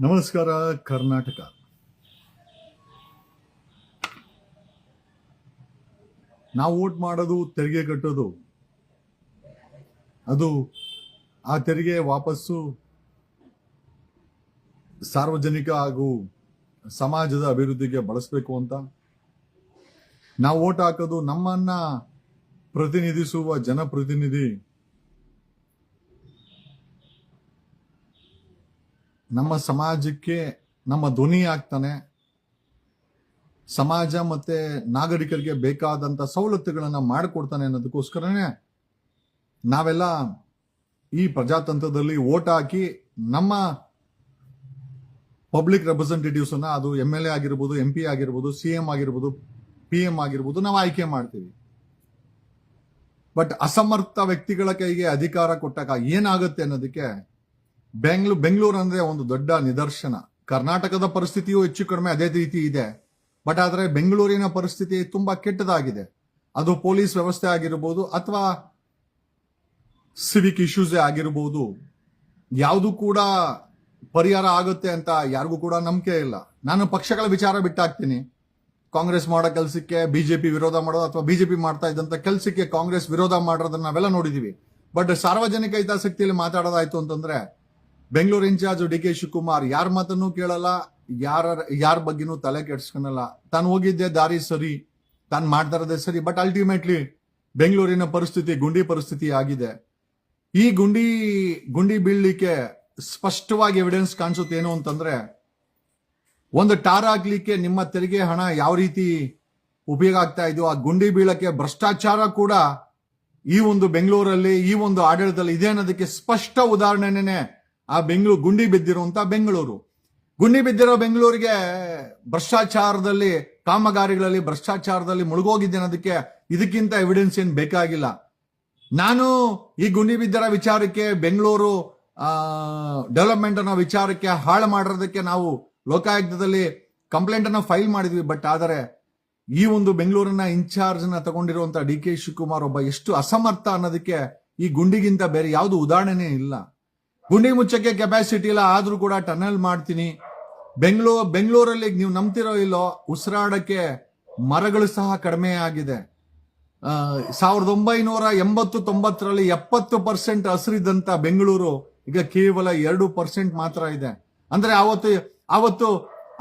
ನಮಸ್ಕಾರ, ಕರ್ನಾಟಕ. ನಾವು ಓಟ್ ಮಾಡೋದು, ತೆರಿಗೆ ಕಟ್ಟೋದು. ಅದು ಆ ತೆರಿಗೆ ವಾಪಸ್ಸು ಸಾರ್ವಜನಿಕ ಹಾಗೂ ಸಮಾಜದ ಅಭಿವೃದ್ಧಿಗೆ ಬಳಸಬೇಕು ಅಂತ. ನಾವು ಓಟ್ ಹಾಕೋದು ನಮ್ಮನ್ನ ಪ್ರತಿನಿಧಿಸುವ ಜನಪ್ರತಿನಿಧಿ ನಮ್ಮ ಸಮಾಜಕ್ಕೆ, ನಮ್ಮ ಧ್ವನಿ ಆಗ್ತಾನೆ. ಸಮಾಜ ಮತ್ತೆ ನಾಗರಿಕರಿಗೆ ಬೇಕಾದಂತ ಸವಲತ್ತುಗಳನ್ನ ಮಾಡಿಕೊಡ್ತಾನೆ ಅನ್ನೋದಕ್ಕೋಸ್ಕರನೇ ನಾವೆಲ್ಲ ಈ ಪ್ರಜಾತಂತ್ರದಲ್ಲಿ ಓಟ್ ಹಾಕಿ ನಮ್ಮ ಪಬ್ಲಿಕ್ ರೆಪ್ರೆಸೆಂಟೇಟಿವ್ಸ್ ಅನ್ನ ಅದು ಎಂ ಎಲ್ ಎ ಆಗಿರ್ಬೋದು, ಎಂ ಪಿ ಆಗಿರ್ಬೋದು, ಸಿ ಎಂ ಆಗಿರ್ಬೋದು, ಪಿ ಎಂ ಆಗಿರ್ಬೋದು, ನಾವು ಆಯ್ಕೆ ಮಾಡ್ತೀವಿ. ಬಟ್ ಅಸಮರ್ಥ ವ್ಯಕ್ತಿಗಳ ಕೈಗೆ ಅಧಿಕಾರ ಕೊಟ್ಟಾಗ ಏನಾಗುತ್ತೆ ಅನ್ನೋದಕ್ಕೆ ಬೆಂಗ್ಳೂರು ಬೆಂಗಳೂರು ಅಂದ್ರೆ ಒಂದು ದೊಡ್ಡ ನಿದರ್ಶನ. ಕರ್ನಾಟಕದ ಪರಿಸ್ಥಿತಿಯು ಹೆಚ್ಚು ಕಡಿಮೆ ಅದೇ ರೀತಿ ಇದೆ. ಬಟ್ ಆದ್ರೆ ಬೆಂಗಳೂರಿನ ಪರಿಸ್ಥಿತಿ ತುಂಬಾ ಕೆಟ್ಟದಾಗಿದೆ. ಅದು ಪೊಲೀಸ್ ವ್ಯವಸ್ಥೆ ಆಗಿರ್ಬೋದು ಅಥವಾ ಸಿವಿಕ್ ಇಶ್ಯೂಸ್ ಆಗಿರ್ಬೋದು. ಯಾವುದು ಕೂಡ ಪರಿಹಾರ ಆಗುತ್ತೆ ಅಂತ ಯಾರಿಗೂ ಕೂಡ ನಂಬಿಕೆ ಇಲ್ಲ. ನಾನು ಪಕ್ಷಗಳ ವಿಚಾರ ಬಿಟ್ಟಾಕ್ತೀನಿ. ಕಾಂಗ್ರೆಸ್ ಮಾಡೋ ಕೆಲಸಕ್ಕೆ ಬಿಜೆಪಿ ವಿರೋಧ ಮಾಡೋದು ಅಥವಾ ಬಿಜೆಪಿ ಮಾಡ್ತಾ ಇದ್ದಂತ ಕೆಲಸಕ್ಕೆ ಕಾಂಗ್ರೆಸ್ ವಿರೋಧ ಮಾಡೋದನ್ನ ನಾವೆಲ್ಲ ನೋಡಿದೀವಿ. ಬಟ್ ಸಾರ್ವಜನಿಕ ಹಿತಾಸಕ್ತಿಯಲ್ಲಿ ಮಾತಾಡೋದಾಯ್ತು ಅಂತಂದ್ರೆ Bengaluru incharge D K Shivakumar, ಯಾರ ಮಾತನ್ನು ಕೇಳಲ್ಲ, ಯಾರ ಯಾರ ಬಗ್ಗೆನೂ ತಲೆ ಕೆಡ್ಸ್ಕೊಳಲ್ಲ. ತಾನು ಹೋಗಿದ್ದೆ ದಾರಿ ಸರಿ, ತಾನು ಮಾಡ್ತಾ ಇರೋದೇ ಸರಿ, ಬಟ್ ಅಲ್ಟಿಮೇಟ್ಲಿ ಬೆಂಗಳೂರಿನ ಪರಿಸ್ಥಿತಿ, ಗುಂಡಿ ಪರಿಸ್ಥಿತಿ ಆಗಿದೆ. ಈ ಗುಂಡಿ ಗುಂಡಿ ಬೀಳ್ಲಿಕ್ಕೆ ಸ್ಪಷ್ಟವಾಗಿ ಎವಿಡೆನ್ಸ್ ಕಾಣಿಸುತ್ತೆ ಏನು ಅಂತಂದ್ರೆ, ಒಂದು ಟಾರ್ ಹಾಕ್ಲಿಕ್ಕೆ ನಿಮ್ಮ ತೆರಿಗೆ ಹಣ ಯಾವ ರೀತಿ ಉಪಯೋಗ ಆಗ್ತಾ ಇದೆಯೋ ಆ ಗುಂಡಿ ಬೀಳಕ್ಕೆ ಭ್ರಷ್ಟಾಚಾರ ಕೂಡ ಈ ಒಂದು ಬೆಂಗಳೂರಲ್ಲಿ, ಈ ಒಂದು ಆಡಳಿತದಲ್ಲಿ ಇದೆ ಅನ್ನೋದಕ್ಕೆ ಸ್ಪಷ್ಟ ಉದಾಹರಣೆನೇ ಆ ಬೆಂಗಳೂರು, ಗುಂಡಿ ಬಿದ್ದಿರುವಂತ ಬೆಂಗಳೂರು. ಗುಂಡಿ ಬಿದ್ದಿರೋ ಬೆಂಗಳೂರಿಗೆ ಭ್ರಷ್ಟಾಚಾರದಲ್ಲಿ, ಕಾಮಗಾರಿಗಳಲ್ಲಿ ಭ್ರಷ್ಟಾಚಾರದಲ್ಲಿ ಮುಳುಗೋಗಿದ್ದೆ ಅನ್ನೋದಕ್ಕೆ ಇದಕ್ಕಿಂತ ಎವಿಡೆನ್ಸ್ ಏನ್ ಬೇಕಾಗಿಲ್ಲ. ನಾನು ಈ ಗುಂಡಿ ಬಿದ್ದಿರೋ ವಿಚಾರಕ್ಕೆ, ಬೆಂಗಳೂರು ಡೆವಲಪ್ಮೆಂಟ್ ಅನ್ನೋ ವಿಚಾರಕ್ಕೆ ಹಾಳು ಮಾಡಿರೋದಕ್ಕೆ ನಾವು ಲೋಕಾಯುಕ್ತದಲ್ಲಿ ಕಂಪ್ಲೇಂಟ್ ಅನ್ನ ಫೈಲ್ ಮಾಡಿದ್ವಿ. ಬಟ್ ಆದರೆ ಈ ಒಂದು ಬೆಂಗಳೂರಿನ ಇನ್ಚಾರ್ಜ್ನ ತಗೊಂಡಿರುವಂತಹ ಡಿ ಕೆ ಶಿವಕುಮಾರ್ ಒಬ್ಬ ಎಷ್ಟು ಅಸಮರ್ಥ ಅನ್ನೋದಕ್ಕೆ ಈ ಗುಂಡಿಗಿಂತ ಬೇರೆ ಯಾವುದು ಉದಾಹರಣೆನೇ ಇಲ್ಲ. ಗುಂಡಿ ಮುಚ್ಚಕ್ಕೆ ಕೆಪಾಸಿಟಿ ಇಲ್ಲ, ಆದ್ರೂ ಕೂಡ ಟನಲ್ ಮಾಡ್ತೀನಿ. ಬೆಂಗಳೂರು, ಬೆಂಗಳೂರಲ್ಲಿ ನೀವು ನಂಬ್ತಿರೋ ಇಲ್ಲೋ, ಉಸಿರಾಡಕ್ಕೆ ಮರಗಳು ಸಹ ಕಡಿಮೆ ಆಗಿದೆ. ಸಾವಿರದ ಒಂಬೈನೂರ ಎಂಬತ್ತು ತೊಂಬತ್ತರಲ್ಲಿ ಎಪ್ಪತ್ತು ಪರ್ಸೆಂಟ್ ಹಸಿರಿದ್ದಂತ ಬೆಂಗಳೂರು, ಈಗ ಕೇವಲ ಎರಡು ಪರ್ಸೆಂಟ್ ಮಾತ್ರ ಇದೆ. ಅಂದ್ರೆ ಅವತ್ತು ಅವತ್ತು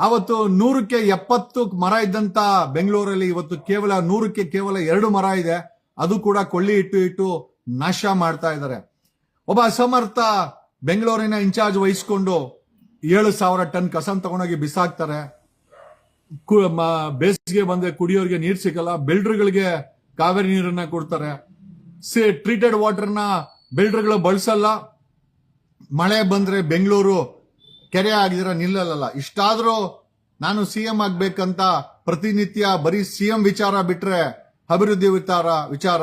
ಅವತ್ತು ನೂರಕ್ಕೆ ಎಪ್ಪತ್ತು ಮರ ಇದ್ದಂತ ಬೆಂಗಳೂರಲ್ಲಿ ಇವತ್ತು ಕೇವಲ, ನೂರಕ್ಕೆ ಕೇವಲ ಎರಡು ಮರ ಇದೆ. ಅದು ಕೂಡ ಕೊಳ್ಳಿ ಇಟ್ಟು ಇಟ್ಟು ನಾಶ ಮಾಡ್ತಾ ಇದ್ದಾರೆ. ಒಬ್ಬ ಅಸಮರ್ಥ ಬೆಂಗಳೂರಿನ ಇನ್ಚಾರ್ಜ್ ವಹಿಸ್ಕೊಂಡು ಏಳು ಸಾವಿರ ಟನ್ ಕಸನ್ ತಗೊಂಡೋಗಿ ಬಿಸಾಕ್ತಾರೆ. ಬೇಸಿಗೆ ಬಂದ್ರೆ ಕುಡಿಯೋರಿಗೆ ನೀರು ಸಿಗಲ್ಲ, ಬಿಲ್ಡರ್ಗಳಿಗೆ ಕಾವೇರಿ ನೀರನ್ನ ಕೊಡ್ತಾರೆ. ಟ್ರೀಟೆಡ್ ವಾಟರ್ನ ಬಿಲ್ಡರ್ಗಳು ಬಳಸಲ್ಲ. ಮಳೆ ಬಂದ್ರೆ ಬೆಂಗಳೂರು ಕೆರೆ ಆಗಿದ್ರೆ ನಿಲ್ಲಲ್ಲ ಇಷ್ಟಾದ್ರೂ ನಾನು ಸಿ ಎಂ ಆಗ್ಬೇಕಂತ ಪ್ರತಿನಿತ್ಯ ಬರೀ ಸಿ ಎಂ ವಿಚಾರ ಬಿಟ್ರೆ ಅಭಿವೃದ್ಧಿ ವಿಚಾರ ವಿಚಾರ,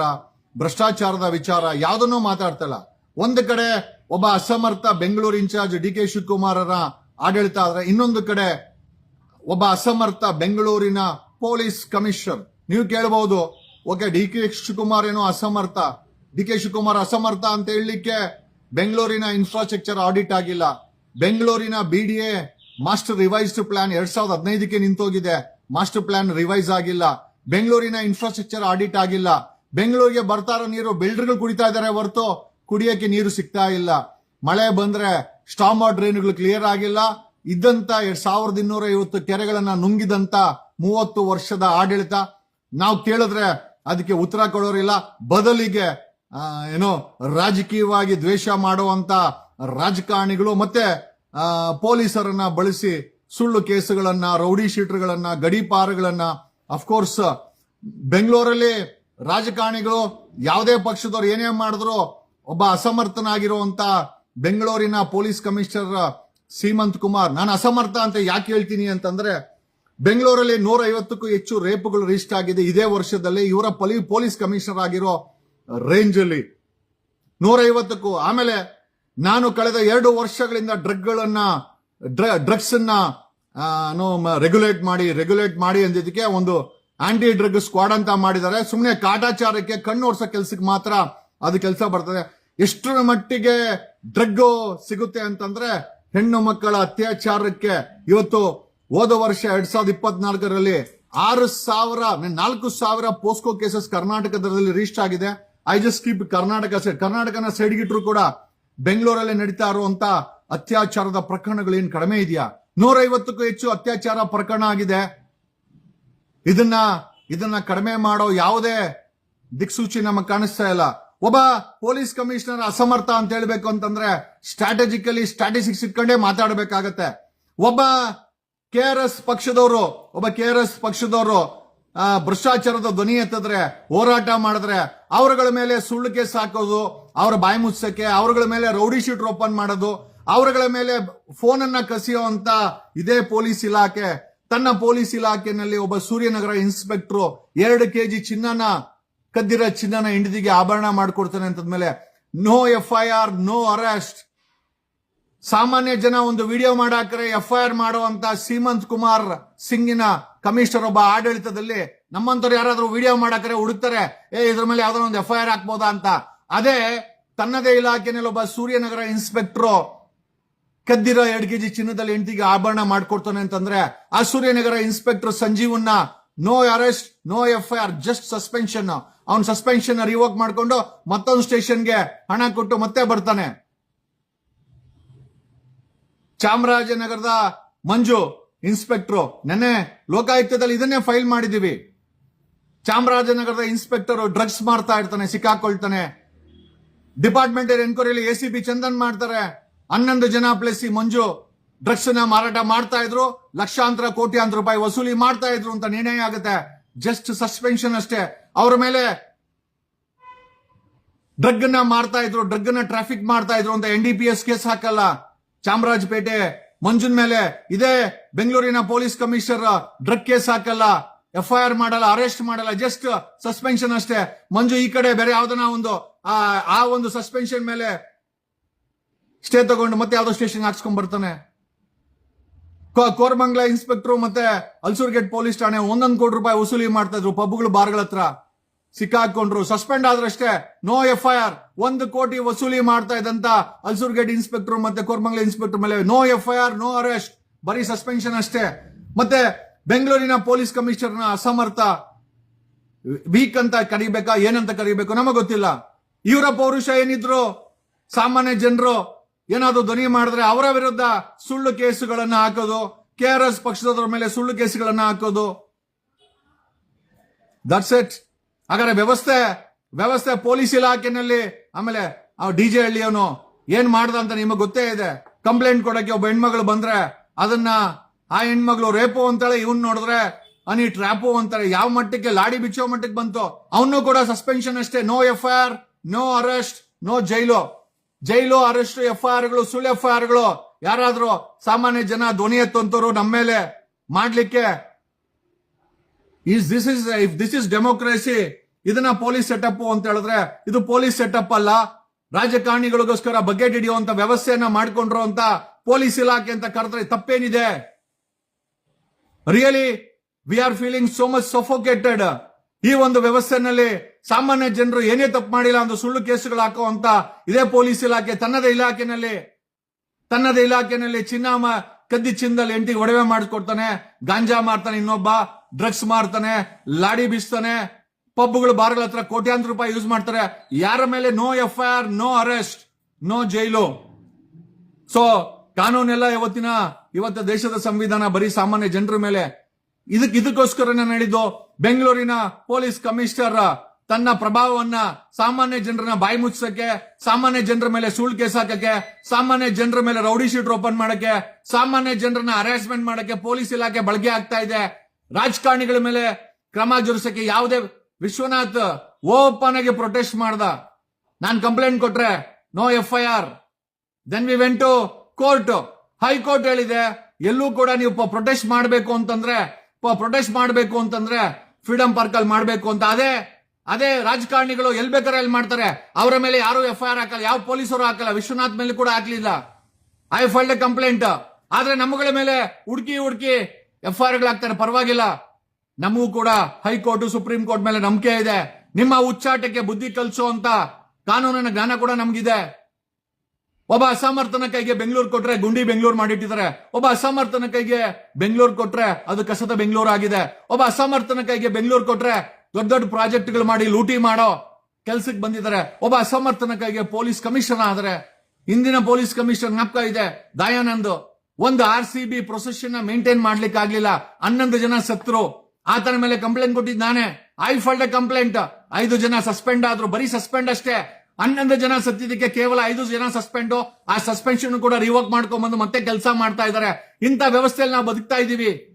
ಭ್ರಷ್ಟಾಚಾರದ ವಿಚಾರ ಯಾವ್ದನ್ನೂ ಮಾತಾಡ್ತಲ್ಲ. ಒಂದು ಕಡೆ ಒಬ್ಬ ಅಸಮರ್ಥ ಬೆಂಗಳೂರು ಇನ್ಚಾರ್ಜ್ ಡಿ ಕೆ ಶಿವಕುಮಾರರ ಆಡಳಿತ ಆದ್ರೆ ಇನ್ನೊಂದು ಕಡೆ ಒಬ್ಬ ಅಸಮರ್ಥ ಬೆಂಗಳೂರಿನ ಪೊಲೀಸ್ ಕಮಿಷನರ್. ನೀವು ಕೇಳಬಹುದು ಓಕೆ, ಡಿ ಕೆ ಶಿವಕುಮಾರ್ ಏನೋ ಅಸಮರ್ಥ. ಡಿ ಕೆ ಶಿವಕುಮಾರ್ ಅಸಮರ್ಥ ಅಂತ ಹೇಳಲಿಕ್ಕೆ ಬೆಂಗಳೂರಿನ ಇನ್ಫ್ರಾಸ್ಟ್ರಕ್ಚರ್ ಆಡಿಟ್ ಆಗಿಲ್ಲ. ಬೆಂಗಳೂರಿನ ಬಿಡಿಎ ಮಾಸ್ಟರ್ ರಿವೈಸ್ಡ್ ಪ್ಲಾನ್ ಎರಡ್ ಸಾವಿರದ ಹದಿನೈದಕ್ಕೆ ನಿಂತೋಗಿದೆ. ಮಾಸ್ಟರ್ ಪ್ಲಾನ್ ರಿವೈಸ್ ಆಗಿಲ್ಲ. ಬೆಂಗಳೂರಿನ ಇನ್ಫ್ರಾಸ್ಟ್ರಕ್ಚರ್ ಆಡಿಟ್ ಆಗಿಲ್ಲ. ಬೆಂಗಳೂರಿಗೆ ಬರ್ತಾ ಇರೋ ನೀರು ಬಿಲ್ಡರ್ಗಳು ಕುಡಿತಾ ಇದ್ದಾರೆ ಹೊರತು ಕುಡಿಯಕ್ಕೆ ನೀರು ಸಿಗ್ತಾ ಇಲ್ಲ, ಮಳೆ ಬಂದ್ರೆ ಸ್ಟಾಮ್ ಡ್ರೈನ್ಗಳು ಕ್ಲಿಯರ್ ಆಗಿಲ್ಲ, ಇದ್ದಂತ ಎರಡ್ ಸಾವಿರದ ಇನ್ನೂರ ಐವತ್ತು ಕೆರೆಗಳನ್ನ ನುಂಗಿದಂತ ಮೂವತ್ತು ವರ್ಷದ ಆಡಳಿತ, ನಾವು ಕೇಳಿದ್ರೆ ಅದಕ್ಕೆ ಉತ್ತರ ಕೊಡೋರಿಲ್ಲ, ಬದಲಿಗೆ ಏನೋ ರಾಜಕೀಯವಾಗಿ ದ್ವೇಷ ಮಾಡುವಂತ ರಾಜಕಾರಣಿಗಳು ಮತ್ತೆ ಪೊಲೀಸರನ್ನ ಬಳಸಿ ಸುಳ್ಳು ಕೇಸುಗಳನ್ನ, ರೌಡಿ ಶೀಟರ್ಗಳನ್ನ ಗಡೀಪಾರುಗಳನ್ನು ಅಫ್ಕೋರ್ಸ್ ಬೆಂಗಳೂರಲ್ಲಿ ರಾಜಕಾರಣಿಗಳು ಯಾವುದೇ ಪಕ್ಷದವ್ರು ಏನೇ ಮಾಡಿದ್ರು ಒಬ್ಬ ಅಸಮರ್ಥನಾಗಿರುವಂತ ಬೆಂಗಳೂರಿನ ಪೊಲೀಸ್ ಕಮಿಷನರ್ ಸೀಮಂತ್ ಕುಮಾರ್. ನಾನು ಅಸಮರ್ಥ ಅಂತ ಯಾಕೆ ಹೇಳ್ತೀನಿ ಅಂತಂದ್ರೆ, ಬೆಂಗಳೂರಲ್ಲಿ ನೂರ ಐವತ್ತಕ್ಕೂ ಹೆಚ್ಚು ರೇಪ್ಗಳು ರಿಜಿಸ್ಟರ್ ಆಗಿದೆ. ಇದೇ ವರ್ಷದಲ್ಲಿ ಇವರ ಪೊಲಿ, ಪೊಲೀಸ್ ಕಮಿಷನರ್ ಆಗಿರೋ ರೇಂಜ್ ಅಲ್ಲಿ ನೂರ ಐವತ್ತಕ್ಕೂ ಆಮೇಲೆ ನಾನು ಕಳೆದ ಎರಡು ವರ್ಷಗಳಿಂದ ಡ್ರಗ್ಗಳನ್ನ ಡ್ರಗ್ಸ್ ಅನ್ನ ರೆಗ್ಯುಲೇಟ್ ಮಾಡಿ ರೆಗ್ಯುಲೇಟ್ ಮಾಡಿ ಅಂದಿದ್ದಕ್ಕೆ ಒಂದು ಆಂಟಿ ಡ್ರಗ್ ಸ್ಕ್ವಾಡ್ ಅಂತ ಮಾಡಿದ್ದಾರೆ. ಸುಮ್ಮನೆ ಕಾಟಾಚಾರಕ್ಕೆ ಕಣ್ಣು ಓಡಿಸೋ ಕೆಲ್ಸಕ್ಕೆ ಮಾತ್ರ ಅದು ಕೆಲಸ ಬರ್ತದೆ. ಎಷ್ಟರ ಮಟ್ಟಿಗೆ ಡ್ರಗ್ ಸಿಗುತ್ತೆ ಅಂತಂದ್ರೆ ಹೆಣ್ಣು ಮಕ್ಕಳ ಅತ್ಯಾಚಾರಕ್ಕೆ ಇವತ್ತು ಹೋದ ವರ್ಷ ಎರಡ್ ಸಾವಿರದ ಇಪ್ಪತ್ನಾಲ್ಕರಲ್ಲಿ ಆರು ಸಾವಿರ ನಾಲ್ಕು ಸಾವಿರ ಪೋಸ್ಕೋ ಕೇಸಸ್ ಕರ್ನಾಟಕದಲ್ಲಿ ರಿಜಿಸ್ಟರ್ ಆಗಿದೆ. I just keep Karnataka side ಕರ್ನಾಟಕನ ಸೈಡ್ಗಿಟ್ರು ಕೂಡ ಬೆಂಗಳೂರಲ್ಲಿ ನಡೀತಾ ಇರುವಂತ ಅತ್ಯಾಚಾರದ ಪ್ರಕರಣಗಳು ಏನ್ ಕಡಿಮೆ ಇದೆಯಾ? ನೂರೈವತ್ತಕ್ಕೂ ಹೆಚ್ಚು ಅತ್ಯಾಚಾರ ಪ್ರಕರಣ ಆಗಿದೆ. ಇದನ್ನ ಇದನ್ನ ಕಡಿಮೆ ಮಾಡೋ ಯಾವುದೇ ದಿಕ್ಸೂಚಿ ನಮಗೆ ಕಾಣಿಸ್ತಾ ಇಲ್ಲ. ಒಬ್ಬ ಪೊಲೀಸ್ ಕಮಿಷನರ್ ಅಸಮರ್ಥ ಅಂತ ಹೇಳ್ಬೇಕು ಅಂತಂದ್ರೆ ಸ್ಟ್ರಾಟಜಿಕಲಿ ಸ್ಟ್ರಾಟಜಿಕ್ಸ್ ಇಟ್ಕೊಂಡೇ ಮಾತಾಡಬೇಕಾಗತ್ತೆ. ಒಬ್ಬ ಕೆ ಆರ್ ಎಸ್ ಪಕ್ಷದವರು, ಒಬ್ಬ ಕೆ ಆರ್ ಎಸ್ ಪಕ್ಷದವರು ಭ್ರಷ್ಟಾಚಾರದ ಧ್ವನಿ ಎತ್ತಿದ್ರೆ, ಹೋರಾಟ ಮಾಡಿದ್ರೆ ಅವರುಗಳ ಮೇಲೆ ಸುಳ್ಳು ಕೇಸ್ ಹಾಕೋದು, ಅವರ ಬಾಯಿ ಮುಚ್ಚಕ್ಕೆ, ಅವರುಗಳ ಮೇಲೆ ರೌಡಿ ಶೀಟ್ ಓಪನ್ ಮಾಡೋದು, ಅವರುಗಳ ಮೇಲೆ ಫೋನ್ ಅನ್ನ ಕಸಿಯುವಂತ ಇದೇ ಪೊಲೀಸ್ ಇಲಾಖೆ, ತನ್ನ ಪೊಲೀಸ್ ಇಲಾಖೆಯಲ್ಲಿ ಒಬ್ಬ ಸೂರ್ಯನಗರ ಇನ್ಸ್ಪೆಕ್ಟರ್ ಎರಡು ಕೆಜಿ ಚಿನ್ನನ ಕದ್ದಿರೋ ಚಿನ್ನನ ಹೆಂಡತಿಗೆ ಆಭರಣ ಮಾಡ್ಕೊಡ್ತಾನೆ ಅಂತಂದ್ಮೇಲೆ no F I R no arrest ಸಾಮಾನ್ಯ ಜನ ಒಂದು ವಿಡಿಯೋ ಮಾಡಾಕ್ರೆ ಎಫ್ ಐ ಆರ್ ಮಾಡುವಂತ ಸೀಮಂತ್ ಕುಮಾರ್ ಸಿಂಗಿನ ಕಮಿಷನರ್ ಒಬ್ಬ ಆಡಳಿತದಲ್ಲಿ ನಮ್ಮಂತವ್ರು ಯಾರಾದ್ರೂ ವಿಡಿಯೋ ಮಾಡಾಕ್ರೆ ಹುಡುಕ್ತಾರೆ, ಏ, ಇದ್ರ ಮೇಲೆ ಯಾವ್ದಾರ ಒಂದು ಎಫ್ ಐ ಆರ್ ಹಾಕ್ಬೋದಾ ಅಂತ. ಅದೇ ತನ್ನದೇ ಇಲಾಖೆನಲ್ಲಿ ಒಬ್ಬ ಸೂರ್ಯನಗರ ಇನ್ಸ್ಪೆಕ್ಟ್ರು ಕದ್ದಿರೋ ಎರಡು ಕೆಜಿ ಚಿನ್ನದಲ್ಲಿ ಹೆಂಡತಿಗೆ ಆಭರಣ ಮಾಡ್ಕೊಡ್ತಾನೆ ಅಂತಂದ್ರೆ, ಆ Suryanagar inspector ಸಂಜೀವನ್ನ no arrest no F I R just suspension ಅವ್ನ್ ಸಸ್ಪೆನ್ಷನ್ ರಿವೋಕ್ ಮಾಡಿಕೊಂಡು ಮತ್ತೊಂದು ಸ್ಟೇಷನ್ಗೆ ಹಣ ಕೊಟ್ಟು ಮತ್ತೆ ಬರ್ತಾನೆ. ಚಾಮರಾಜನಗರದ ಮಂಜು ಇನ್ಸ್ಪೆಕ್ಟರ್ ನೆನ್ನೆ ಲೋಕಾಯುಕ್ತದಲ್ಲಿ ಇದನ್ನೇ ಫೈಲ್ ಮಾಡಿದೀವಿ. ಚಾಮರಾಜನಗರದ ಇನ್ಸ್ಪೆಕ್ಟರ್ ಡ್ರಗ್ಸ್ ಮಾಡ್ತಾ ಇರ್ತಾನೆ, ಸಿಕ್ಕಾಕೊಳ್ತಾನೆ. ಡಿಪಾರ್ಟ್ಮೆಂಟ್ ಎನ್ಕ್ವೈರಿಲಿ ಎ ಸಿ ಬಿ ಚಂದನ್ ಮಾಡ್ತಾರೆ. ಹನ್ನೊಂದು ಜನ ಪ್ಲಸ್ ಮಂಜು ಡ್ರಗ್ಸ್ನ ಮಾರಾಟ ಮಾಡ್ತಾ ಇದ್ರು, ಲಕ್ಷಾಂತರ ಕೋಟ್ಯಾಂತರ ರೂಪಾಯಿ ವಸೂಲಿ ಮಾಡ್ತಾ ಇದ್ರು ಅಂತ ನಿರ್ಣಯ ಆಗುತ್ತೆ. ಜಸ್ಟ್ ಸಸ್ಪೆನ್ಷನ್ ಅಷ್ಟೇ. ಅವರ ಮೇಲೆ ಡ್ರಗ್ನ ಮಾಡ್ತಾ ಇದ್ರು ಡ್ರಗ್ನ ಟ್ರಾಫಿಕ್ ಮಾಡ್ತಾ ಇದ್ರು ಅಂತ N D P S case ಹಾಕಲ್ಲ. ಚಾಮರಾಜಪೇಟೆ ಮಂಜುನ್ ಮೇಲೆ ಇದೇ ಬೆಂಗಳೂರಿನ ಪೊಲೀಸ್ ಕಮಿಷನರ್ ಡ್ರಗ್ ಕೇಸ್ ಹಾಕಲ್ಲ. ಎಫ್ ಐ ಆರ್ ಮಾಡಲ್ಲ, ಅರೆಸ್ಟ್ ಮಾಡಲ್ಲ ಜಸ್ಟ್ ಸಸ್ಪೆನ್ಷನ್ ಅಷ್ಟೇ. ಮಂಜು, ಈ ಕಡೆ ಬೇರೆ ಯಾವ್ದನ ಒಂದು, ಆ ಒಂದು ಸಸ್ಪೆನ್ಷನ್ ಮೇಲೆ ಸ್ಟೇ ತಗೊಂಡು ಮತ್ತೆ ಯಾವ್ದೋ ಸ್ಟೇಷನ್ ಹಾಕ್ಸ್ಕೊಂಡ್ ಬರ್ತಾನೆ. ಕೋರಮಂಗಲ ಇನ್ಸ್ಪೆಕ್ಟರ್ ಮತ್ತೆ ಅಲ್ಸೂರ್ಗೇಟ್ ಪೊಲೀಸ್ ಠಾಣೆ ಒಂದೊಂದು ಕೋಟಿ ರೂಪಾಯಿ ವಸೂಲಿ ಮಾಡ್ತಾ ಇದ್ರು ಪಬ್ಗಳು ಬಾರ್ಗಳ ಹತ್ರ. ಸಿಕ್ಕಾಕೊಂಡ್ರು. ಸಸ್ಪೆಂಡ್ ಆದ್ರಷ್ಟೇ ನೋ ಎಫ್ ಐ ಆರ್ ಒಂದು ಕೋಟಿ ವಸೂಲಿ ಮಾಡ್ತಾ ಇದ್ದಂತ ಅಲ್ಸೂರ್ಗೇಟ್ ಇನ್ಸ್ಪೆಕ್ಟರ್ ಮತ್ತೆ ಕೋರ್ಮಂಗಲ ಇನ್ಸ್ಪೆಕ್ಟರ್ ಮೇಲೆ no F I R no arrest ಬರೀ ಸಸ್ಪೆನ್ಷನ್ ಅಷ್ಟೇ. ಮತ್ತೆ ಬೆಂಗಳೂರಿನ ಪೊಲೀಸ್ ಕಮಿಷನರ್ನ ಅಸಮರ್ಥ. ವೀಕ್ ಅಂತ ಕರಿಬೇಕಾ, ಏನಂತ ಕರಿಬೇಕು ನಮಗೆ ಗೊತ್ತಿಲ್ಲ. ಇವರ ಪೌರುಷ ಏನಿದ್ರು? ಸಾಮಾನ್ಯ ಜನರು ಏನಾದ್ರು ಧ್ವನಿ ಮಾಡಿದ್ರೆ ಅವರ ವಿರುದ್ಧ ಸುಳ್ಳು ಕೇಸುಗಳನ್ನು ಹಾಕೋದು ಕೆ ಆರ್ ಎಸ್ ಪಕ್ಷದವರ ಮೇಲೆ ಸುಳ್ಳು ಕೇಸುಗಳನ್ನು ಹಾಕೋದು. ದಟ್ಸ್ ಇಟ್ ಹಾಗಾದ್ರೆ ವ್ಯವಸ್ಥೆ ವ್ಯವಸ್ಥೆ ಪೊಲೀಸ್ ಇಲಾಖೆನಲ್ಲಿ, ಆಮೇಲೆ ಡಿ ಜೆ ಹಳ್ಳಿಯವನು ಏನ್ ಮಾಡ್ದ ಅಂತ ನಿಮಗೆ ಗೊತ್ತೇ ಇದೆ. ಕಂಪ್ಲೇಂಟ್ ಕೊಡಕ್ಕೆ ಒಬ್ಬ ಹೆಣ್ಮಗಳು ಬಂದ್ರೆ ಅದನ್ನ ಆ ಹೆಣ್ಮಗಳು ರೇಪು ಅಂತಾಳೆ ಇವನ್ ನೋಡಿದ್ರೆ ಅನಿ ಟ್ರ್ಯಾಪು ಅಂತಾರೆ. ಯಾವ ಮಟ್ಟಕ್ಕೆ, ಲಾಡಿ ಬಿಚ್ಚೋ ಮಟ್ಟಕ್ಕೆ ಬಂತು. ಅವನು ಕೂಡ ಸಸ್ಪೆನ್ಷನ್ ಅಷ್ಟೇ. No F R no arrest no jail jail, arrest F I ಆರ್ಗಳು ಸುಳ್ಳು ಎಫ್ ಐ ಆರ್ಗಳು ಯಾರಾದ್ರೂ ಸಾಮಾನ್ಯ ಜನ ಧ್ವನಿ ಎತ್ತಂತವ್ರು ನಮ್ಮ ಮೇಲೆ ಮಾಡ್ಲಿಕ್ಕೆ is this is if this is democracy ಇದನ್ನ ಪೊಲೀಸ್ ಸೆಟಪ್ ಅಂತ ಹೇಳಿದ್ರೆ, ಇದು ಪೊಲೀಸ್ ಸೆಟಪ್ ಅಲ್ಲ. ರಾಜಕಾರಣಿಗಳಿಗೋಸ್ಕರ ಬಗೆಟ್ ಹಿಡಿಯುವಂತ ವ್ಯವಸ್ಥೆಯನ್ನ ಮಾಡ್ಕೊಂಡ್ರು ಅಂತ ಪೊಲೀಸ್ ಇಲಾಖೆ ಅಂತ ಕರೆದ್ರೆ ತಪ್ಪೇನಿದೆ. Really we are feeling so much suffocated ಈ ಒಂದು ವ್ಯವಸ್ಥೆನಲ್ಲಿ ಸಾಮಾನ್ಯ ಜನರು ಏನೇ ತಪ್ಪು ಮಾಡಿಲ್ಲ ಒಂದು ಸುಳ್ಳು ಕೇಸುಗಳು ಹಾಕುವಂತ ಇದೇ ಪೊಲೀಸ್ ಇಲಾಖೆ ತನ್ನದೇ ಇಲಾಖೆನಲ್ಲಿ ತನ್ನದೇ ಇಲಾಖೆನಲ್ಲಿ ಚಿನ್ನಾಮ ಕದ್ದಿ ಚಿನ್ನದಲ್ಲಿ ಎಂಟಿಗೆ ಒಡವೆ ಮಾಡಿಸ್ಕೊಡ್ತಾನೆ, ಗಾಂಜಾ ಮಾರ್ತಾನೆ ಇನ್ನೊಬ್ಬ, ಡ್ರಗ್ಸ್ ಮಾರ್ತಾನೆ, ಲಾಡಿ ಬೀಸ್ತಾನೆ, ಪಬ್ಗಳು ಬಾರ್ಗಳ ಹತ್ರ ಕೋಟ್ಯಾಂತರ ರೂಪಾಯಿ ಯೂಸ್ ಮಾಡ್ತಾರೆ. ಯಾರ ಮೇಲೆ? No F I R no arrest, no jail. So ಕಾನೂನೆಲ್ಲ ಇವತ್ತಿನ, ಇವತ್ತ ದೇಶದ ಸಂವಿಧಾನ ಬರೀ ಸಾಮಾನ್ಯ ಜನರ ಮೇಲೆ ಇದಕ್ ನಾನು ಹೇಳಿದ್ದು, ಬೆಂಗಳೂರಿನ ಪೊಲೀಸ್ ಕಮಿಷನರ್ ತನ್ನ ಪ್ರಭಾವವನ್ನ ಸಾಮಾನ್ಯ ಜನರನ್ನ ಬಾಯಿ ಮುಚ್ಚಕ್ಕೆ ಸಾಮಾನ್ಯ ಜನರ ಮೇಲೆ ಸುಳ್ಳು ಕೇಸ್ ಹಾಕಕ್ಕೆ, ಸಾಮಾನ್ಯ ಜನರ ಮೇಲೆ ರೌಡಿ ಶೀಟ್ ಓಪನ್ ಮಾಡಕ್ಕೆ, ಸಾಮಾನ್ಯ ಜನರನ್ನ ಹರಾಸ್ಮೆಂಟ್ ಮಾಡಕ್ಕೆ ಪೊಲೀಸ್ ಇಲಾಖೆ ಬಳಕೆ ಆಗ್ತಾ ಇದೆ. ರಾಜಕಾರಣಿಗಳ ಮೇಲೆ ಕ್ರಮ ಜರುಗಿಸಕ್ಕೆ ಯಾವುದೇ ವಿಶ್ವನಾಥ್ ಓಪನ್ ಆಗಿ ಪ್ರೊಟೆಸ್ಟ್ ಮಾಡ್ದ. ನಾನು ಕಂಪ್ಲೇಂಟ್ ಕೊಟ್ರೆ no F I R then we went to court high court ಹೇಳಿದೆ, ಎಲ್ಲೂ ಕೂಡ ನೀವು ಪ್ರೊಟೆಸ್ಟ್ ಮಾಡಬೇಕು ಅಂತಂದ್ರೆ ಪ್ರೊಟೆಸ್ಟ್ ಮಾಡಬೇಕು ಅಂತಂದ್ರೆ ಫ್ರೀಡಂ ಪಾರ್ಕ್ ಅಲ್ಲಿ ಮಾಡಬೇಕು ಅಂತ. ಅದೇ ಅದೇ ರಾಜಕಾರಣಿಗಳು ಎಲ್ಲಿ ಬೇಕಾರೆ ಎಲ್ಲಿ ಮಾಡ್ತಾರೆ. ಅವರ ಮೇಲೆ ಯಾರು ಎಫ್ ಐ ಆರ್ ಹಾಕಲ್ಲ, ಯಾವ ಪೊಲೀಸರು ಹಾಕಲ್ಲ, ವಿಶ್ವನಾಥ್ ಮೇಲೆ ಕೂಡ ಹಾಕ್ಲಿಲ್ಲ. ಐ ಫೈಲ್ಡ್ ಎ ಕಂಪ್ಲೇಂಟ್ ಆದ್ರೆ ನಮ್ಮಗಳ ಮೇಲೆ ಹುಡುಕಿ ಹುಡುಕಿ ಎಫ್ ಐ ಆರ್ ಪರವಾಗಿಲ್ಲ. ನಮಗೂ ಕೂಡ ಹೈಕೋರ್ಟ್, ಸುಪ್ರೀಂ ಕೋರ್ಟ್ ಮೇಲೆ ನಂಬಿಕೆ ಇದೆ. ನಿಮ್ಮ ಉಚ್ಚಾಟಕ್ಕೆ ಬುದ್ಧಿ ಕಲಿಸೋ ಅಂತ ಕಾನೂನಿನ ಜ್ಞಾನ ಕೂಡ ನಮ್ಗಿದೆ. ಒಬ್ಬ ಅಸಮರ್ಥನ ಕೈಗೆ ಬೆಂಗಳೂರು ಕೊಟ್ರೆ ಗುಂಡಿ ಬೆಂಗಳೂರು ಮಾಡಿಟ್ಟಿದ್ದಾರೆ. ಒಬ್ಬ ಅಸಮರ್ಥನ ಕೈಗೆ ಬೆಂಗಳೂರು ಕೊಟ್ರೆ ಅದು ಕಸದ ಬೆಂಗಳೂರು ಆಗಿದೆ. ಒಬ್ಬ ಅಸಮರ್ಥನ ಕೈಗೆ ಬೆಂಗಳೂರು ಕೊಟ್ರೆ ದೊಡ್ಡ ದೊಡ್ಡ ಪ್ರಾಜೆಕ್ಟ್ಗಳು ಮಾಡಿ ಲೂಟಿ ಮಾಡೋ ಕೆಲ್ಸಕ್ಕೆ ಬಂದಿದ್ದಾರೆ. ಒಬ್ಬ ಅಸಮರ್ಥನ ಕೈಗೆ ಪೊಲೀಸ್ ಕಮಿಷನರ್ ಆದ್ರೆ ಇಂದಿನ ಪೊಲೀಸ್ ಕಮಿಷನರ್ ಜ್ಞಾಪಕ ಇದೆ. ದಯಾನಂದ್ ಒಂದು R C B procession maintain ಮಾಡ್ಲಿಕ್ಕೆ ಆಗ್ಲಿಲ್ಲ. ಹನ್ನೊಂದು ಜನ ಸತ್ರು. ಆತನ ಮೇಲೆ ಕಂಪ್ಲೇಂಟ್ ಕೊಟ್ಟಿದ್ದಾನೆ. I fault complaint. ಐದು ಜನ ಸಸ್ಪೆಂಡ್ ಆದ್ರು. ಬರೀ ಸಸ್ಪೆಂಡ್ ಅಷ್ಟೇ. ಹನ್ನೊಂದು ಜನ ಸತ್ತಿದ್ದಕ್ಕೆ ಕೇವಲ ಐದು ಜನ ಸಸ್ಪೆಂಡು, ಆ ಸಸ್ಪೆನ್ಷನ್ ಕೂಡ ರಿವೋಕ್ ಮಾಡ್ಕೊಂಡ್ಬಂದು ಮತ್ತೆ ಕೆಲಸ ಮಾಡ್ತಾ ಇದ್ದಾರೆ. ಇಂಥ ವ್ಯವಸ್ಥೆಯಲ್ಲಿ ನಾವು ಬದುಕ್ತಾ ಇದ್ದೀವಿ.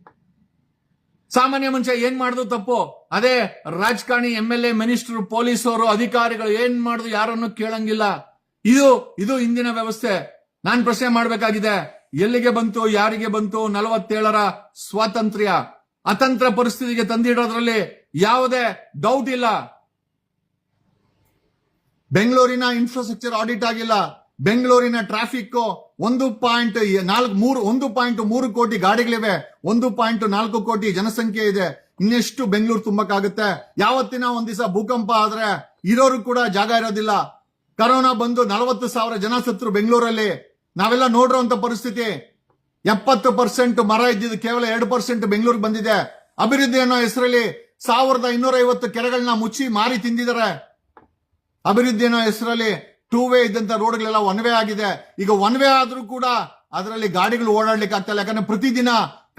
ಸಾಮಾನ್ಯ ಮನುಷ್ಯ ಏನ್ ಮಾಡುದು ತಪ್ಪು? ಅದೇ ರಾಜಕಾರಣಿ, ಎಂ ಎಲ್ ಎ, ಮಿನಿಸ್ಟರ್, ಪೊಲೀಸರು, ಅಧಿಕಾರಿಗಳು ಏನ್ ಮಾಡುದು ಯಾರನ್ನು ಕೇಳಂಗಿಲ್ಲ. ಇದು ಇದು ಇಂದಿನ ವ್ಯವಸ್ಥೆ. ನಾನ್ ಪ್ರಶ್ನೆ ಮಾಡ್ಬೇಕಾಗಿದೆ. ಎಲ್ಲಿಗೆ ಬಂತು, ಯಾರಿಗೆ ಬಂತು, ನಲವತ್ತೇಳರ ಸ್ವಾತಂತ್ರ್ಯ? ಅತಂತ್ರ ಪರಿಸ್ಥಿತಿಗೆ ತಂದಿಡೋದ್ರಲ್ಲಿ ಯಾವುದೇ ಡೌಟ್ ಇಲ್ಲ. ಬೆಂಗಳೂರಿನ ಇನ್ಫ್ರಾಸ್ಟ್ರಕ್ಚರ್ ಆಡಿಟ್ ಆಗಿಲ್ಲ. ಬೆಂಗಳೂರಿನ ಟ್ರಾಫಿಕ್ ಒಂದು ಪಾಯಿಂಟ್ ನಾಲ್ಕು ಮೂರು, ಒಂದು ಪಾಯಿಂಟ್ ಮೂರು ಕೋಟಿ ಗಾಡಿಗಳಿವೆ. ಒಂದು ಪಾಯಿಂಟ್ ನಾಲ್ಕು ಕೋಟಿ ಜನಸಂಖ್ಯೆ ಇದೆ. ಇನ್ನೆಷ್ಟು ಬೆಂಗಳೂರು ತುಂಬಕ್ಕಾಗುತ್ತೆ? ಯಾವತ್ತಿನ ಒಂದ್ ದಿವಸ ಭೂಕಂಪ ಆದ್ರೆ ಇರೋರು ಕೂಡ ಜಾಗ ಇರೋದಿಲ್ಲ. ಕರೋನಾ ಬಂದು ನಲವತ್ತು ಸಾವಿರ ಜನ ಸತ್ರು ಬೆಂಗಳೂರಲ್ಲಿ. ನಾವೆಲ್ಲ ನೋಡಿರುವಂತ ಪರಿಸ್ಥಿತಿ. ಎಪ್ಪತ್ತು ಪರ್ಸೆಂಟ್ ಮರ ಇದ್ದಿದ್ದು ಕೇವಲ ಎರಡು ಪರ್ಸೆಂಟ್ ಬೆಂಗಳೂರಿಗೆ ಬಂದಿದೆ. ಅಭಿವೃದ್ಧಿ ಅನ್ನೋ ಹೆಸರಲ್ಲಿ ಸಾವಿರದ ಇನ್ನೂರ ಐವತ್ತು ಕೆರೆಗಳನ್ನ ಮುಚ್ಚಿ ಮಾರಿ ತಿಂದಿದ್ದಾರೆ. ಅಭಿವೃದ್ಧಿ ಅನ್ನೋ ಹೆಸರಲ್ಲಿ ಟೂ ವೇ ಇದ್ದಂತ ರೋಡ್ಗಳೆಲ್ಲ ಒನ್ ವೇ ಆಗಿದೆ. ಈಗ ಒನ್ ವೇ ಆದ್ರೂ ಕೂಡ ಅದರಲ್ಲಿ ಗಾಡಿಗಳು ಓಡಾಡ್ಲಿಕ್ಕೆ ಆಗ್ತಾ ಇಲ್ಲ. ಯಾಕಂದ್ರೆ ಪ್ರತಿದಿನ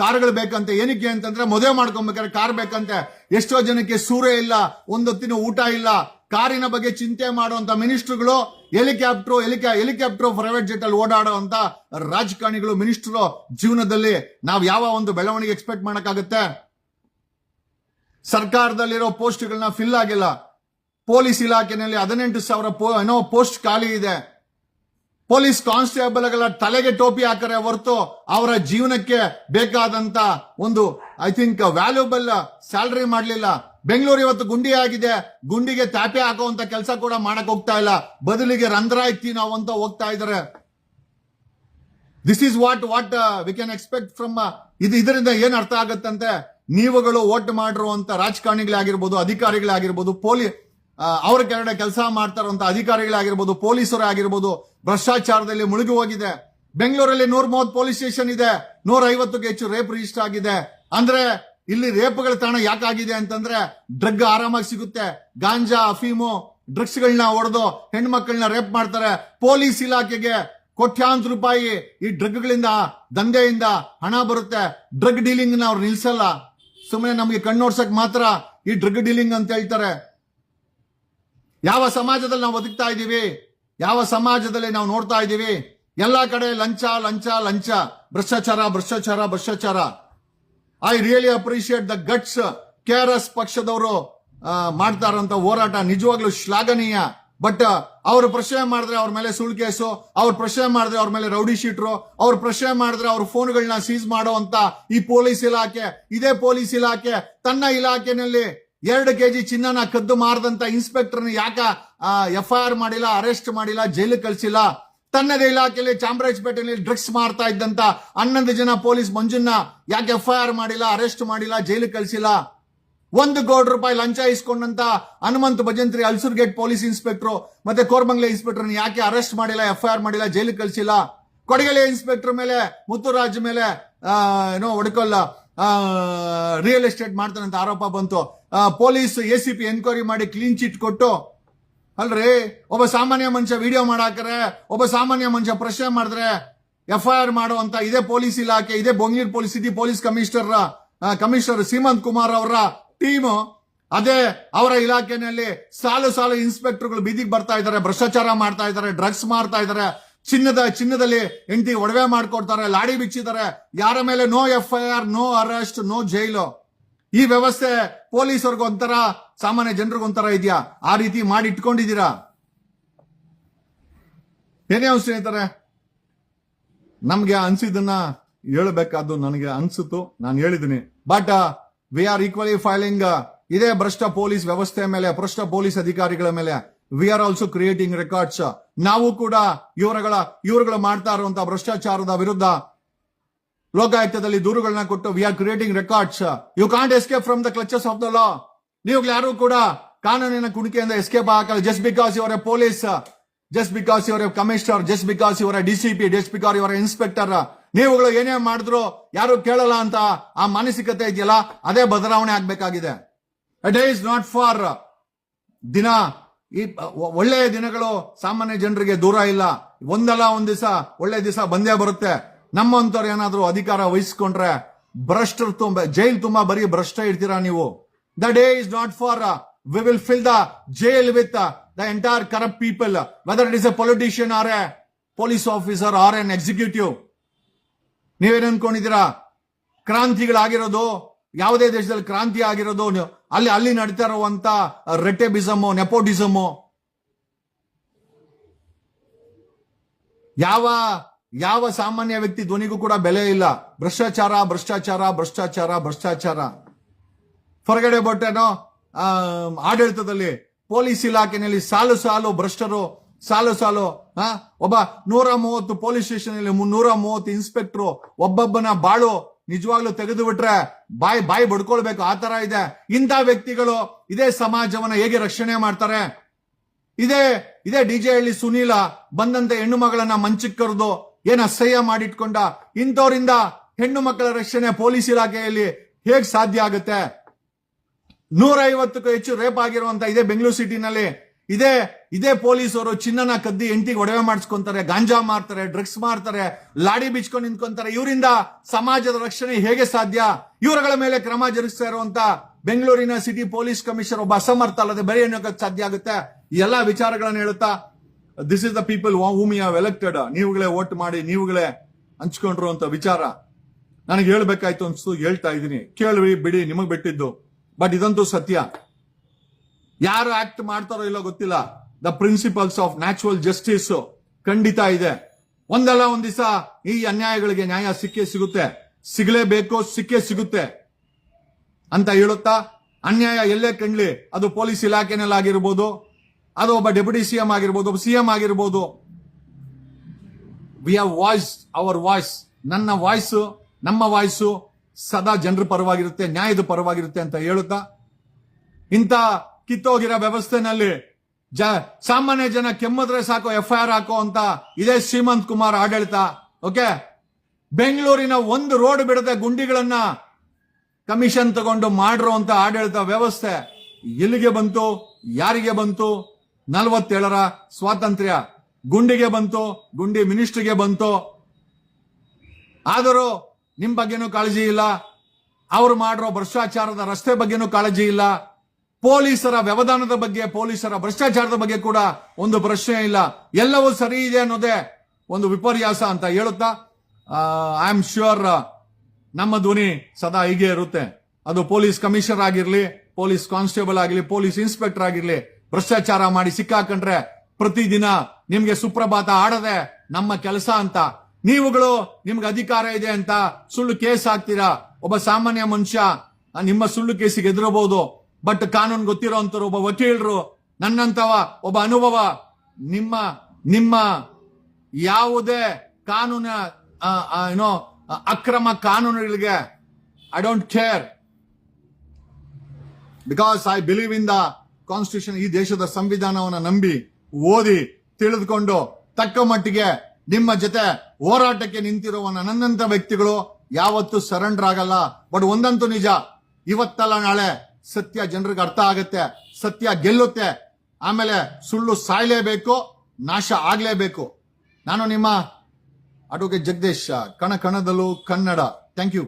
ಕಾರ್ಗಳು ಬೇಕಂತೆ. ಏನಕ್ಕೆ ಅಂತಂದ್ರೆ ಮದುವೆ ಮಾಡ್ಕೊಬೇಕಾದ್ರೆ ಕಾರ್ ಬೇಕಂತೆ. ಎಷ್ಟೋ ಜನಕ್ಕೆ ಸೂರ್ಯ ಇಲ್ಲ, ಒಂದೊತ್ತಿನ ಊಟ ಇಲ್ಲ. ಕಾರಿನ ಬಗ್ಗೆ ಚಿಂತೆ ಮಾಡುವಂತ ಮಿನಿಸ್ಟ್ರುಗಳು ಹೆಲಿಕಾಪ್ಟರ್, ಹೆಲಿಕಾ, ಹೆಲಿಕಾಪ್ಟರ್ ಪ್ರೈವೇಟ್ ಜೆಟ್ ಅಲ್ಲಿ ಓಡಾಡುವಂತ ರಾಜಕಾರಣಿಗಳು, ಮಿನಿಸ್ಟರ್ ಜೀವನದಲ್ಲಿ ನಾವು ಯಾವ ಒಂದು ಬೆಳವಣಿಗೆ ಎಕ್ಸ್ಪೆಕ್ಟ್ ಮಾಡಕ್ಕಾಗುತ್ತೆ? ಸರ್ಕಾರದಲ್ಲಿರೋ ಪೋಸ್ಟ್ಗಳನ್ನ ಫಿಲ್ ಆಗಿಲ್ಲ. ಪೊಲೀಸ್ ಇಲಾಖೆಯಲ್ಲಿ ಹದಿನೆಂಟು ಸಾವಿರ ಏನೋ ಪೋಸ್ಟ್ ಖಾಲಿ ಇದೆ. ಪೊಲೀಸ್ ಕಾನ್ಸ್ಟೇಬಲ್ಗಳ ತಲೆಗೆ ಟೋಪಿ ಹಾಕರೆ ಹೊರತು ಅವರ ಜೀವನಕ್ಕೆ ಬೇಕಾದಂತ ಒಂದು ಐ ಥಿಂಕ್ ವ್ಯಾಲ್ಯೂಬಲ್ ಸ್ಯಾಲರಿ ಮಾಡಲಿಲ್ಲ. ಬೆಂಗಳೂರು ಇವತ್ತು ಗುಂಡಿ ಆಗಿದೆ. ಗುಂಡಿಗೆ ತಾಪೆ ಹಾಕುವಂತ ಕೆಲಸ ಕೂಡ ಮಾಡಕ್ ಹೋಗ್ತಾ ಇಲ್ಲ. ಬದಲಿಗೆ ರಂಧ್ರ ಇತ್ತಿ ನಾವು ಅಂತ ಹೋಗ್ತಾ ಇದಾರೆ this is what what we can expect from ಇದು ಇದರಿಂದ ಏನ್ ಅರ್ಥ ಆಗತ್ತಂತೆ? ನೀವುಗಳು ವೋಟ್ ಮಾಡಿರುವಂತ ರಾಜಕಾರಣಿಗಳಾಗಿರ್ಬೋದು, ಅಧಿಕಾರಿಗಳಾಗಿರ್ಬೋದು ಪೊಲೀಸ್ ಅವ್ರ ಕೆಳಗಡೆ ಕೆಲಸ ಮಾಡ್ತಾ ಅಧಿಕಾರಿಗಳಾಗಿರ್ಬೋದು, ಪೊಲೀಸರೇ ಆಗಿರ್ಬೋದು, ಭ್ರಷ್ಟಾಚಾರದಲ್ಲಿ ಮುಳುಗಿ ಹೋಗಿದೆ. ಬೆಂಗಳೂರಲ್ಲಿ ನೂರ ಮೂವತ್ತು ಪೊಲೀಸ್ ಸ್ಟೇಷನ್ ಇದೆ, ನೂರ ಐವತ್ತಕ್ಕೂ ಹೆಚ್ಚು ರೇಪ್ ರಿಜಿಸ್ಟರ್ ಆಗಿದೆ. ಅಂದ್ರೆ, ಇಲ್ಲಿ ರೇಪ್ಗಳ ತಾಣ ಯಾಕಾಗಿದೆ ಅಂತಂದ್ರೆ, ಡ್ರಗ್ ಆರಾಮಾಗಿ ಸಿಗುತ್ತೆ. ಗಾಂಜಾ, ಅಫೀಮು ಡ್ರಗ್ಸ್ ಗಳನ್ನ ಹೊಡೆದು ಹೆಣ್ಮಕ್ಳನ್ನ ರೇಪ್ ಮಾಡ್ತಾರೆ. ಪೊಲೀಸ್ ಇಲಾಖೆಗೆ ಕೋಟ್ಯಾಂತರ ರೂಪಾಯಿ ಈ ಡ್ರಗ್ಗಳಿಂದ, ದಂಧೆಯಿಂದ ಹಣ ಬರುತ್ತೆ. ಡ್ರಗ್ ಡೀಲಿಂಗ್ ಅವ್ರು ನಿಲ್ಸಲ್ಲ. ಸುಮ್ಮನೆ ನಮಗೆ ಕಣ್ಣೋಡ್ಸಕ್ ಮಾತ್ರ ಈ ಡ್ರಗ್ ಡೀಲಿಂಗ್ ಅಂತ ಹೇಳ್ತಾರೆ. ಯಾವ ಸಮಾಜದಲ್ಲಿ ನಾವು ಬದುಕ್ತಾ ಇದ್ದೀವಿ? ಯಾವ ಸಮಾಜದಲ್ಲಿ ನಾವು ನೋಡ್ತಾ ಇದ್ದೀವಿ? ಎಲ್ಲ ಕಡೆ ಲಂಚ ಲಂಚ ಲಂಚ. ಭ್ರಷ್ಟಾಚಾರ ಭ್ರಷ್ಟಾಚಾರ ಭ್ರಷ್ಟಾಚಾರ. I really appreciate the guts K R S ಪಕ್ಷದವರು ಮಾಡ್ತಾ ಇರೋಂಥ ಹೋರಾಟ ನಿಜವಾಗ್ಲೂ ಶ್ಲಾಘನೀಯ. ಬಟ್ ಅವ್ರು ಪ್ರಶ್ನೆ ಮಾಡಿದ್ರೆ ಅವ್ರ ಮೇಲೆ ಸುಳ್ಳು ಕೇಸು, ಅವ್ರ ಪ್ರಶ್ನೆ ಮಾಡಿದ್ರೆ ಅವ್ರ ಮೇಲೆ ರೌಡಿ ಶೀಟ್ರು, ಅವ್ರ ಪ್ರಶ್ನೆ ಮಾಡಿದ್ರೆ ಅವ್ರ ಫೋನ್ಗಳನ್ನ ಸೀಸ್ ಅಂತ ಈ ಪೊಲೀಸ್ ಇಲಾಖೆ, ಇದೇ ಪೊಲೀಸ್ ಇಲಾಖೆ, ತನ್ನ ಇಲಾಖೆನಲ್ಲಿ ಎರಡು ಕೆ ಜಿ ಚಿನ್ನನ ಕದ್ದು ಮಾರದಂತ ಇನ್ಸ್ಪೆಕ್ಟರ್ನ ಯಾಕ ಎಫ್ ಐ ಆರ್ ಮಾಡಿಲ್ಲ, ಅರೆಸ್ಟ್ ಮಾಡಿಲ್ಲ ಜೈಲು ಕಳಿಸಿಲ್ಲ? ತನ್ನದೇ ಇಲಾಖೆಯಲ್ಲಿ ಚಾಮರಾಜಪೇಟೆಯಲ್ಲಿ ಡ್ರಗ್ಸ್ ಮಾರ್ತಾ ಇದ್ದಂತ ಹನ್ನೊಂದು ಜನ ಪೊಲೀಸ್ ಮಂಜುನ್ನ ಯಾಕೆ ಎಫ್ ಐ ಆರ್ ಮಾಡಿಲ್ಲ, ಅರೆಸ್ಟ್ ಮಾಡಿಲ್ಲ ಜೈಲು ಕಳಿಸಿಲ್ಲ? ಒಂದು ಕೋಟಿ ರೂಪಾಯಿ ಲಂಚ ಇಸ್ಕೊಂಡಂತ ಹನುಮಂತ್ ಭಜಂತ್ರಿ ಅಲ್ಸೂರ್ ಪೊಲೀಸ್ ಇನ್ಸ್ಪೆಕ್ಟರ್ ಮತ್ತೆ ಕೋರ್ಮಂಗ್ಲೆ ಇನ್ಸ್ಪೆಕ್ಟರ್ ಯಾಕೆ ಅರೆಸ್ಟ್ ಮಾಡಿಲ್ಲ ಎಫ್ ಐ ಆರ್ ಮಾಡಿಲ್ಲ ಜೈಲು ಕಳಿಸಿಲ್ಲ? ಕೊಡಗಲೆ ಇನ್ಸ್ಪೆಕ್ಟರ್ ಮೇಲೆ ಮುತ್ತುರಾಜ್ ಮೇಲೆ ಏನೋ ಹೊಡ್ಕೊಲ್ಲ ರಿಯಲ್ ಎಸ್ಟೇಟ್ ಮಾಡ್ತಾನಂತ ಆರೋಪ ಬಂತು. Police A C P enquiry ಮಾಡಿ ಕ್ಲೀನ್ ಚಿಟ್ ಕೊಟ್ಟು, ಅಲ್ರಿ, ಒಬ್ಬ ಸಾಮಾನ್ಯ ಮನುಷ್ಯ ವಿಡಿಯೋ ಮಾಡಾಕರೆ, ಒಬ್ಬ ಸಾಮಾನ್ಯ ಮನುಷ್ಯ ಪ್ರಶ್ನೆ ಮಾಡಿದ್ರೆ ಎಫ್ ಐ ಆರ್ ಮಾಡುವಂತ ಇದೇ ಪೊಲೀಸ್ ಇಲಾಖೆ, ಇದೇ ಬೊಂಗೀರ್ police city police commissioner commissioner Seemanth Kumar ಅವರ ಟೀಮ್ ಅದೇ ಅವರ ಇಲಾಖೆನಲ್ಲಿ ಸಾಲು ಸಾಲು ಇನ್ಸ್ಪೆಕ್ಟರ್ಗಳು ಬೀದಿಗೆ ಬರ್ತಾ ಇದ್ದಾರೆ ಭ್ರಷ್ಟಾಚಾರ ಮಾಡ್ತಾ ಇದ್ದಾರೆ ಡ್ರಗ್ಸ್ ಮಾಡ್ತಾ ಇದ್ದಾರೆ ಚಿನ್ನದ ಚಿನ್ನದಲ್ಲಿ ಹೆಂಡತಿ ಒಡವೆ ಮಾಡ್ಕೊಡ್ತಾರೆ, ಲಾಡಿ ಬಿಚ್ಚಿದ್ದಾರೆ. ಯಾರ ಮೇಲೆ no F I R no arrest no jail ಈ ವ್ಯವಸ್ಥೆ ಪೊಲೀಸರಿಗೆ ಒಂಥರ, ಸಾಮಾನ್ಯ ಜನರಿಗೊಂಥರ ಇದೆಯಾ? ಆ ರೀತಿ ಮಾಡಿ ಇಟ್ಕೊಂಡಿದ್ದೀರಾ ಏನೇ ಅವ್ರು ಸ್ನೇಹಿತರೆ, ನಮ್ಗೆ ಅನ್ಸಿದ್ದನ್ನ ಹೇಳ್ಬೇಕಾದ್ದು ನನಗೆ ಅನ್ಸುತ್ತು, ನಾನು ಹೇಳಿದ್ದೀನಿ. But we are equally filing ಇದೇ ಭ್ರಷ್ಟ ಪೊಲೀಸ್ ವ್ಯವಸ್ಥೆ ಮೇಲೆ, ಭ್ರಷ್ಟ ಪೊಲೀಸ್ ಅಧಿಕಾರಿಗಳ ಮೇಲೆ. We are also creating records ನಾವು ಕೂಡ ಇವರುಗಳ, ಇವರುಗಳು ಮಾಡ್ತಾ ಇರುವಂತಹ ಭ್ರಷ್ಟಾಚಾರದ ವಿರುದ್ಧ ಲೋಕಾಯುಕ್ತದಲ್ಲಿ ದೂರುಗಳನ್ನ ಕೊಟ್ಟು we are creating records you can't escape from the clutches of the law ನೀವು ಯಾರು ಕೂಡ ಕಾನೂನಿನ ಕುಣಿಕೆಯಿಂದ ಎಸ್ಕೇಪ್ ಹಾಕಲ್ಲ ಜಸ್ಟ್ ಬಿಕಾಸ್ ಇವರ ಪೊಲೀಸ್ ಜಸ್ಟ್ ಬಿಕಾಸ್ ಇವರ ಕಮಿಷನರ್ ಜಸ್ಟ್ ಬಿಕಾಸ್ ಇವರ D C P just because ಇವರ ಇನ್ಸ್ಪೆಕ್ಟರ್ ನೀವುಗಳು ಏನೇ ಮಾಡಿದ್ರು ಯಾರು ಕೇಳಲ್ಲ ಅಂತ ಆ ಮಾನಸಿಕತೆ ಇದೆಯಲ್ಲ? ಅದೇ ಬದಲಾವಣೆ ಆಗ್ಬೇಕಾಗಿದೆ. ಇಟ್ ಈಸ್ ನಾಟ್ ಫಾರ್ ದಿನ ಈ ಒಳ್ಳೆಯ ದಿನಗಳು ಸಾಮಾನ್ಯ ಜನರಿಗೆ ದೂರ ಇಲ್ಲ. ಒಂದಲ್ಲ ಒಂದ್ ದಿವಸ ಒಳ್ಳೆ ದಿವಸ ಬಂದೇ ಬರುತ್ತೆ. ನಮ್ಮಂತವ್ರು ಏನಾದ್ರು ಅಧಿಕಾರ ವಹಿಸ್ಕೊಂಡ್ರೆ ಭ್ರಷ್ಟರು ತುಂಬ, ಜೈಲ್ ತುಂಬಾ ಬರೀ ಭ್ರಷ್ಟ ಇರ್ತೀರಾ ನೀವು? The day is not far we will fill the jail with the entire corrupt people whether it is a politician or a police officer or an executive ನೀವೇನ್ ಅನ್ಕೊಂಡಿದ್ದೀರಾ? ಕ್ರಾಂತಿಗಳಾಗಿರೋದು, ಯಾವುದೇ ದೇಶದಲ್ಲಿ ಕ್ರಾಂತಿ ಆಗಿರೋದು ಅಲ್ಲಿ ಅಲ್ಲಿ ನಡೀತಾ ಇರುವಂತ ರೆಟೆಬಿಸಮು ನೆಪೋಟಿಸಮು. ಯಾವ ಯಾವ ಸಾಮಾನ್ಯ ವ್ಯಕ್ತಿ ಧ್ವನಿಗೂ ಕೂಡ ಬೆಲೆ ಇಲ್ಲ. ಭ್ರಷ್ಟಾಚಾರ ಭ್ರಷ್ಟಾಚಾರ ಭ್ರಷ್ಟಾಚಾರ ಭ್ರಷ್ಟಾಚಾರ. ಹೊರಗಡೆ ಬಟ್ಟೆನೋ ಆಡಳಿತದಲ್ಲಿ ಪೊಲೀಸ್ ಇಲಾಖೆನಲ್ಲಿ ಸಾಲು ಸಾಲು ಭ್ರಷ್ಟರು, ಸಾಲು ಸಾಲು ಒಬ್ಬ ನೂರ ಮೂವತ್ತು ಪೊಲೀಸ್ ಸ್ಟೇಷನ್ ಅಲ್ಲಿ ನೂರ ಮೂವತ್ತು ಇನ್ಸ್ಪೆಕ್ಟರ್, ಒಬ್ಬೊಬ್ಬನ ಬಾಳು ನಿಜವಾಗ್ಲೂ ತೆಗೆದು ಬಿಟ್ರೆ ಬಾಯಿ ಬಾಯಿ ಬಡ್ಕೊಳ್ಬೇಕು. ಆ ತರ ಇದೆ. ಇಂಥ ವ್ಯಕ್ತಿಗಳು ಇದೇ ಸಮಾಜವನ್ನ ಹೇಗೆ ರಕ್ಷಣೆ ಮಾಡ್ತಾರೆ? ಇದೇ ಇದೇ ಡಿಜೆ ಹಳ್ಳಿ ಸುನೀಲ ಬಂದಂತ ಹೆಣ್ಣು ಮಗಳನ್ನ ಮಂಚಕ್ಕೆ ಕರೆದು ಏನ್ ಅಸಹ್ಯ ಮಾಡಿಟ್ಕೊಂಡ? ಇಂಥವರಿಂದ ಹೆಣ್ಣು ಮಕ್ಕಳ ರಕ್ಷಣೆ ಪೊಲೀಸ್ ಇಲಾಖೆಯಲ್ಲಿ ಹೇಗ್ ಸಾಧ್ಯ ಆಗುತ್ತೆ? ನೂರ ಐವತ್ತಕ್ಕೂ ಹೆಚ್ಚು ರೇಪ್ ಆಗಿರುವಂತ ಇದೆ ಬೆಂಗಳೂರು ಸಿಟಿನಲ್ಲಿ ಇದೇ ಇದೇ ಪೊಲೀಸರು ಚಿನ್ನನ ಕದ್ದಿ ಎಂಟಿಗೆ ಒಡವೆ ಮಾಡಿಸ್ಕೊಂತಾರೆ, ಗಾಂಜಾ ಮಾರ್ತಾರೆ ಡ್ರಗ್ಸ್ ಮಾರ್ತಾರೆ, ಲಾಡಿ ಬಿಚ್ಕೊಂಡು ನಿಂತ್ಕೊಂತಾರೆ. ಇವರಿಂದ ಸಮಾಜದ ರಕ್ಷಣೆ ಹೇಗೆ ಸಾಧ್ಯ? ಇವರುಗಳ ಮೇಲೆ ಕ್ರಮ ಜರುಗಿಸ್ತಾ ಇರುವಂತ ಬೆಂಗಳೂರಿನ ಸಿಟಿ ಪೊಲೀಸ್ ಕಮಿಷನರ್ ಒಬ್ಬ ಅಸಮರ್ಥ ಅಲ್ಲದೆ ಬರೀ ಅನ್ನೋಕೆ ಸಾಧ್ಯ ಆಗುತ್ತೆ? ಎಲ್ಲ ಎಲ್ಲಾ ವಿಚಾರಗಳನ್ನ ಹೇಳುತ್ತಾ this is the people whom you elected ನೀವುಗಳೇ vote ಮಾಡಿ, ನೀವುಗಳೇ ಹಂಚ್ಕೊಂಡ್ರು ಅಂತ ವಿಚಾರ. ನನಗೆ ಹೇಳ್ಬೇಕಾಯ್ತು ಅನ್ಸ್ತು, ಹೇಳ್ತಾ ಇದ್ದೀನಿ. ಕೇಳ್ರಿ, ಬಿಡಿ, ನಿಮಗ್ ಬಿಟ್ಟಿದ್ದು. ಬಟ್ ಇದಂತೂ ಸತ್ಯ. ಯಾರು ಆಕ್ಟ್ ಮಾಡ್ತಾರೋ ಇಲ್ಲೋ ಗೊತ್ತಿಲ್ಲ. The principles of natural justice ಖಂಡಿತ ಇದೆ. ಒಂದಲ್ಲ ಒಂದ್ ದಿವಸ ಈ ಅನ್ಯಾಯಗಳಿಗೆ ನ್ಯಾಯ ಸಿಕ್ಕೇ ಸಿಗುತ್ತೆ. ಸಿಗಲೇಬೇಕು ಸಿಕ್ಕೇ ಸಿಗುತ್ತೆ. ಅಂತ ಹೇಳುತ್ತಾ? ಅನ್ಯಾಯ ಎಲ್ಲೇ ಕಂಡ್ಲಿ, ಅದು ಪೊಲೀಸ್ ಇಲಾಖೆನಲ್ಲಾಗಿರ್ಬೋದು ಅದು ಒಬ್ಬ ಡೆಪ್ಯೂಟಿ ಸಿಎಂ ಆಗಿರ್ಬೋದು, ಒಬ್ಬ ಸಿಎಂ ಆಗಿರ್ಬೋದು. We have voice our voice ನನ್ನ ವಾಯ್ಸ್ ನಮ್ಮ ವಾಯ್ಸ್ ಸದಾ ಜನರ ಪರವಾಗಿರುತ್ತೆ, ನ್ಯಾಯದ ಪರವಾಗಿರುತ್ತೆ ಅಂತ ಹೇಳುತ್ತಾ? ಇಂಥ ಕಿತ್ತೋಗಿರೋ ವ್ಯವಸ್ಥೆನಲ್ಲಿ ಜ ಸಾಮಾನ್ಯ ಜನ ಕೆಮ್ಮದ್ರೆ ಸಾಕು ಎಫ್ ಐ ಆರ್ ಹಾಕೋ ಅಂತ ಇದೇ ಶ್ರೀಮಂತ್ ಕುಮಾರ್ ಆಡಳಿತ, ಓಕೆ? ಬೆಂಗಳೂರಿನ ಒಂದು ರೋಡ್ ಬಿಡದೆ ಗುಂಡಿಗಳನ್ನ ಕಮಿಷನ್ ತಗೊಂಡು ಮಾಡಿರೋ ಅಂತ ಆಡಳಿತ ವ್ಯವಸ್ಥೆ ಎಲ್ಲಿಗೆ ಬಂತು, ಯಾರಿಗೆ ಬಂತು? ನಲವತ್ತೇಳರ ಸ್ವಾತಂತ್ರ್ಯ. ಗುಂಡಿಗೆ ಬಂತು, ಗುಂಡಿ ಮಿನಿಸ್ಟ್ರಿಗೆ ಬಂತು. ಆದರೂ ನಿಮ್ ಬಗ್ಗೆನೂ ಕಾಳಜಿ ಇಲ್ಲ, ಅವ್ರು ಮಾಡಿರೋ ಭ್ರಷ್ಟಾಚಾರದ ರಸ್ತೆ ಬಗ್ಗೆನೂ ಕಾಳಜಿ ಇಲ್ಲ. ಪೊಲೀಸರ ವ್ಯವಧಾನದ ಬಗ್ಗೆ, ಪೊಲೀಸರ ಭ್ರಷ್ಟಾಚಾರದ ಬಗ್ಗೆ ಕೂಡ ಒಂದು ಪ್ರಶ್ನೆ ಇಲ್ಲ. ಎಲ್ಲವೂ ಸರಿ ಇದೆ ಅನ್ನೋದೇ ಒಂದು ವಿಪರ್ಯಾಸ ಅಂತ ಹೇಳುತ್ತಾ ಐ ಆಮ್ ಶ್ಯೂರ್ ನಮ್ಮ ಧ್ವನಿ ಸದಾ ಹೀಗೆ ಇರುತ್ತೆ. ಅದು ಪೊಲೀಸ್ ಕಮಿಷನರ್ ಆಗಿರ್ಲಿ, ಪೊಲೀಸ್ ಕಾನ್ಸ್ಟೇಬಲ್ ಆಗಿರ್ಲಿ, ಪೊಲೀಸ್ ಇನ್ಸ್ಪೆಕ್ಟರ್ ಆಗಿರ್ಲಿ, ಭ್ರಷ್ಟಾಚಾರ ಮಾಡಿ ಸಿಕ್ಕಾಕೊಂಡ್ರೆ ಪ್ರತಿದಿನ ನಿಮ್ಗೆ ಸುಪ್ರಭಾತ ಆಡದೆ ನಮ್ಮ ಕೆಲಸ ಅಂತ. ನೀವುಗಳು, ನಿಮ್ಗೆ ಅಧಿಕಾರ ಇದೆ ಅಂತ ಸುಳ್ಳು ಕೇಸ್ ಹಾಕ್ತೀರಾ? ಒಬ್ಬ ಸಾಮಾನ್ಯ ಮನುಷ್ಯ, ನಿಮ್ಮ ಸುಳ್ಳು ಕೇಸಿಗೆ ಎದುರಬಹುದು. ಬಟ್ ಕಾನೂನು ಗೊತ್ತಿರೋ ಅಂತರು ಒಬ್ಬ ವಕೀಲರು ನನ್ನಂತವ ಒಬ್ಬ ಅನುಭವ, ನಿಮ್ಮ ನಿಮ್ಮ ಯಾವುದೇ ಕಾನೂನ ಏನೋ ಅಕ್ರಮ ಕಾನೂನುಗಳಿಗೆ I don't care because I believe in the constitution ಈ ದೇಶದ ಸಂವಿಧಾನವನ್ನು ನಂಬಿ, ಓದಿ, ತಿಳಿದುಕೊಂಡು ತಕ್ಕ ಮಟ್ಟಿಗೆ ನಿಮ್ಮ ಜೊತೆ ಹೋರಾಟಕ್ಕೆ ನಿಂತಿರುವ ನನ್ನಂತ ವ್ಯಕ್ತಿಗಳು ಯಾವತ್ತೂ ಸರೆಂಡರ್ ಆಗಲ್ಲ. ಬಟ್ ಒಂದಂತೂ ನಿಜ, ಇವತ್ತಲ್ಲ ನಾಳೆ ಸತ್ಯ ಜನರಿಗೆ ಅರ್ಥ ಆಗುತ್ತೆ, ಸತ್ಯ ಗೆಲ್ಲುತ್ತೆ, ಆಮೇಲೆ ಸುಳ್ಳು ಸಾಯ್ಲೇಬೇಕು, ನಾಶ ಆಗಲೇಬೇಕು. ನಾನು ನಿಮ್ಮ ಅಡ್ವೊಕೇಟ್ ಜಗದೀಶ್, ಕಣ ಕಣದಲ್ಲೂ ಕನ್ನಡ. Thank you.